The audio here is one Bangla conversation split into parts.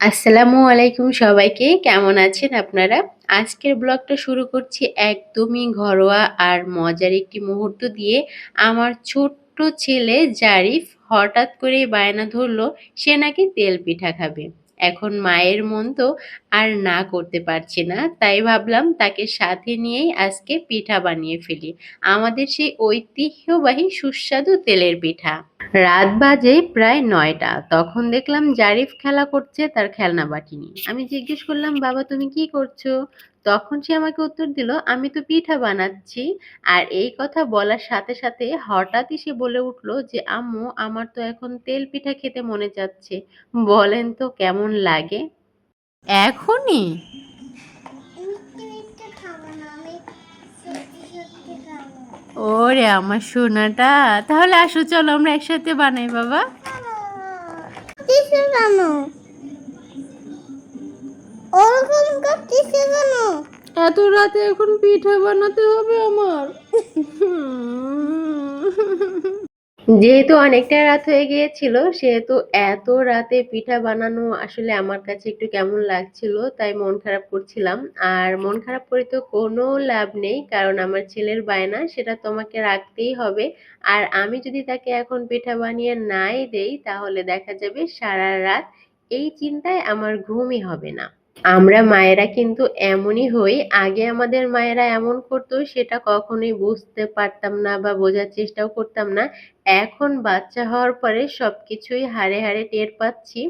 আসসালামু আলাইকুম সবাইকে, কেমন আছেন আপনারা? আজকের ব্লগটা শুরু করছি একদমই ঘরোয়া আর মজার একটি মুহূর্ত দিয়ে। আমার ছোট্ট ছেলে জারিফ হঠাৎ করে বায়না ধরলো, সে নাকি তেল পিঠা খাবে। এখন মায়ের মন তো আর না করতে পারছি না। তাই ভাবলাম তাকে সাথে নিয়েই আজকে পিঠা বানিয়ে ফেলি। আমাদের সেই ঐতিহ্যবাহী সুস্বাদু তেলের পিঠা। রাত বাজে প্রায় নয়টা। তখন দেখলাম জারিফ খেলা করছে তার খেলনা বাটি নিয়ে আমি জিজ্ঞেস করলাম, বাবা, তুমি কি করছ? তখন সে আমাকে উত্তর দিল, আমি তো পিঠা বানাচ্ছি। আর এই কথা বলার সাথে সাথে হঠাৎই সে বলে উঠল যে, আম্মু, আমার তো এখন তেল পিঠা খেতে মনে যাচ্ছে বলেন তো কেমন লাগে? এখনই? ওরে আমার সোনাটা। তাহলে আসো চলো আমরা একসাথে বানাই বাবা। এত রাতে এখন পিঠা বানাতে হবে আমার। যেহেতু অনেকটা রাত হয়ে গিয়েছিল, সেহেতু এত রাতে পিঠা বানানো আসলে আমার কাছে একটু কেমন লাগছিল, তাই মন খারাপ করছিলাম। আর মন খারাপ করে তো কোনো লাভ নেই, কারণ আমার ছেলের বায়না, সেটা তোমাকে রাখতেই হবে। আর আমি যদি তাকে এখন পিঠা বানিয়ে নাই দেই, তাহলে দেখা যাবে সারা রাত এই চিন্তায় আমার ঘুমই হবে না। আমরা মায়েরা কিন্তু এমনই হই, আগে আমাদের মায়েরা এমন করতো, সেটা কখনোই বুঝতে পারতাম না বা বোঝার চেষ্টাও করতাম না। এখন বাচ্চা হওয়ার পরে সবকিছুই হাড়ে হাড়ে টের পাচ্ছি।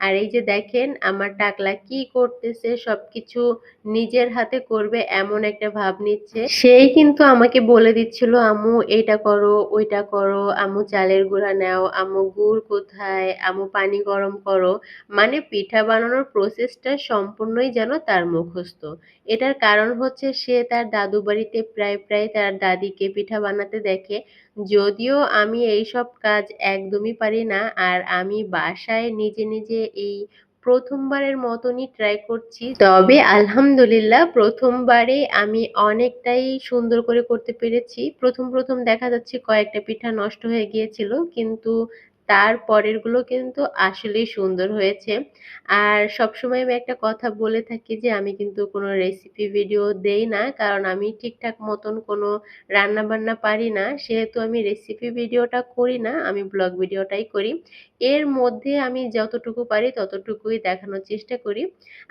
আর এই যে দেখেন, আমার টাকলা কি করতেছে, সবকিছু নিজের হাতে করবে এমন একটা ভাব নিচ্ছে। সেই কিন্তু আমাকে বলে দিচ্ছিল আমু এটা করো, ওইটা করো আমু চালের গুঁড়া নাও আমু গুড় কোথায় আমু পানি গরম করো। মানে পিঠা বানানোর প্রসেসটা সম্পূর্ণই যেন তার মুখস্থ। এটার কারণ হচ্ছে সে তার দাদু বাড়িতে প্রায় প্রায় তার দাদিকে পিঠা বানাতে দেখে। যদিও আমি এইসব কাজ একদমই পারি না। আর আমি বাসায় নিজে নিজে এই প্রথমবারের মতনই ট্রাই করছি। তবে আলহামদুলিল্লাহ প্রথমবারে আমি অনেকটাই সুন্দর করে করতে পেরেছি। প্রথম প্রথম দেখা যাচ্ছে কয়েকটা পিঠা নষ্ট হয়ে গিয়েছিল। কিন্তু তার পরেরগুলো কিন্তু আসলেই সুন্দর হয়েছে। আর সবসময় আমি একটা কথা বলে থাকি যে, আমি কিন্তু কোনো রেসিপি ভিডিও দেই না, কারণ আমি ঠিকঠাক মতন কোনো রান্না বান্না পারি না। সেহেতু আমি রেসিপি ভিডিওটা করি না, আমি ব্লগ ভিডিওটাই করি। এর মধ্যে আমি যতটুকু পারি ততটুকুই দেখানোর চেষ্টা করি।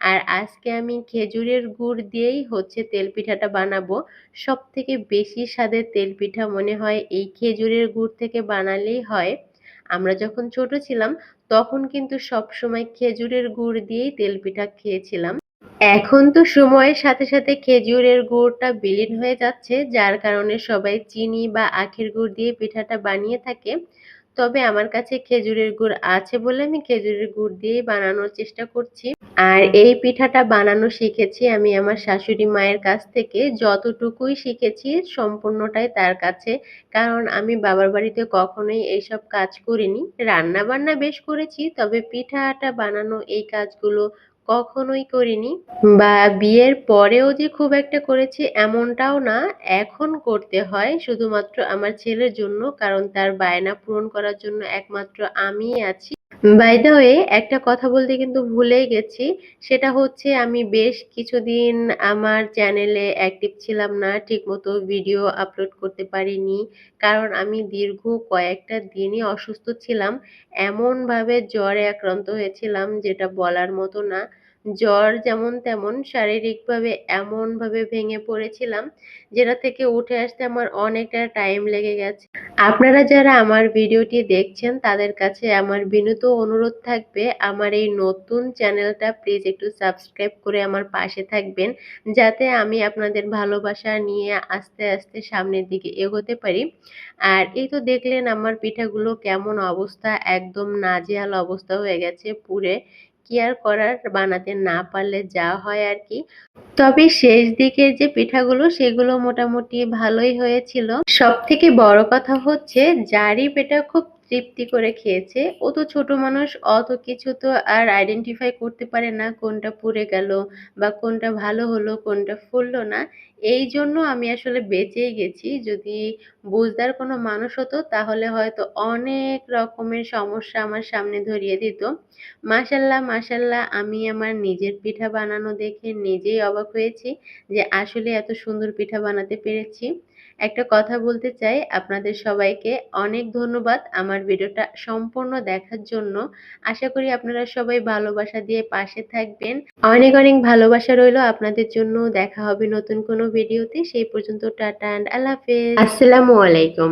আর আজকে আমি খেজুরের গুড় দিয়েই হচ্ছে তেল পিঠাটা বানাবো। সব থেকে বেশি স্বাদের তেল পিঠা মনে হয় এই খেজুরের গুড় থেকে বানালেই হয়। আমরা যখন ছোট ছিলাম, তখন কিন্তু সব সময় খেজুরের গুড় দিয়েই তেল পিঠা খেয়েছিলাম। এখন তো সময়ের সাথে সাথে খেজুরের গুড়টা বিলীন হয়ে যাচ্ছে, যার কারণে সবাই চিনি বা আখের গুড় দিয়ে পিঠাটা বানিয়ে থাকে। তবে আমার কাছে খেজুরের গুড় আছে বলে আমি খেজুরের গুড় দিয়েই বানানোর চেষ্টা করছি। আর এই পিঠাটা বানানো শিখেছি আমি আমার শাশুড়ি মায়ের কাছ থেকে। যতটুকুই শিখেছি সম্পূর্ণটাই তার কাছে। কারণ আমি বাবার বাড়িতে কখনোই এইসব কাজ করিনি। রান্না বান্না বেশ করেছি, তবে পিঠাটা বানানো এই কাজগুলো কখনোই করিনি বা বিয়ের পরেও যে খুব একটা করেছি এমনটাও না, এখন করতে হয় শুধুমাত্র আমার ছেলের জন্য, কারণ তার বায়না পূরণ করার জন্য একমাত্র আমিই আছি। বাই ওয়ে একটা কথা বলতে কিন্তু ভুলেই গেছি, সেটা হচ্ছে আমি বেশ কিছুদিন আমার চ্যানেলে অ্যাক্টিভ ছিলাম না, ঠিকমতো ভিডিও আপলোড করতে পারিনি, কারণ আমি দীর্ঘ কয়েকটা দিনই অসুস্থ ছিলাম, এমনভাবে জ্বরে আক্রান্ত হয়েছিলাম, যেটা বলার মতো না। জ্বর যেমন তেমন শারীরিকভাবে এমনভাবে ভেঙে পড়েছিলাম, যেটা থেকে উঠে আসতে আমার অনেকটা টাইম লেগে গেছে। আপনারা যারা আমার ভিডিওটি দেখছেন, তাদের কাছে আমার বিনীত অনুরোধ থাকবে, আমার এই নতুন চ্যানেলটা প্লিজ একটু সাবস্ক্রাইব করে আমার পাশে থাকবেন, যাতে আমি আপনাদের ভালোবাসা নিয়ে আস্তে আস্তে সামনের দিকে এগোতে পারি। আর এই তো দেখলেন আমার পিঠাগুলো কেমন অবস্থা, একদম নাজেহাল অবস্থা হয়ে গেছে পুরে। কি আর করার বানাতে না পারলে যা হয় আর কি। তবে শেষ দিকের যে পিঠাগুলো, সেগুলো মোটামুটি ভালোই হয়েছিল। সব থেকে বড় কথা হচ্ছে জারি পেটা খুব তৃপ্তি করে খেয়েছে। ও তো ছোট মানুষ, অত কিছু তো আর আইডেন্টিফাই করতে পারে না কোনটা পুড়ে গেল বা কোনটা ভালো হলো, কোনটা ফুললো না। এই জন্য আমি আসলে বেঁচেই গেছি। যদি বুঝদার কোনো মানুষ হতো, তাহলে হয়তো অনেক রকমের সমস্যা আমার সামনে ধরিয়ে দিত। মাশাল্লাহ মাশাল্লাহ, আমি আমার নিজের পিঠা বানানো দেখে নিজেই অবাক হয়েছি যে আসলে এত সুন্দর পিঠা বানাতে পেরেছি। একটা কথা বলতে চাই। আপনাদের সবাইকে অনেক ধন্যবাদ আমার ভিডিওটা সম্পূর্ণ দেখার জন্য। আশা করি আপনারা সবাই ভালোবাসা দিয়ে পাশে থাকবেন। অনেক অনেক ভালোবাসা রইল আপনাদের জন্য। দেখা হবে নতুন কোনো ভিডিওতে। সেই পর্যন্ত টাটা অ্যান্ড আল্লাহ হাফেজ। আসসালামু আলাইকুম।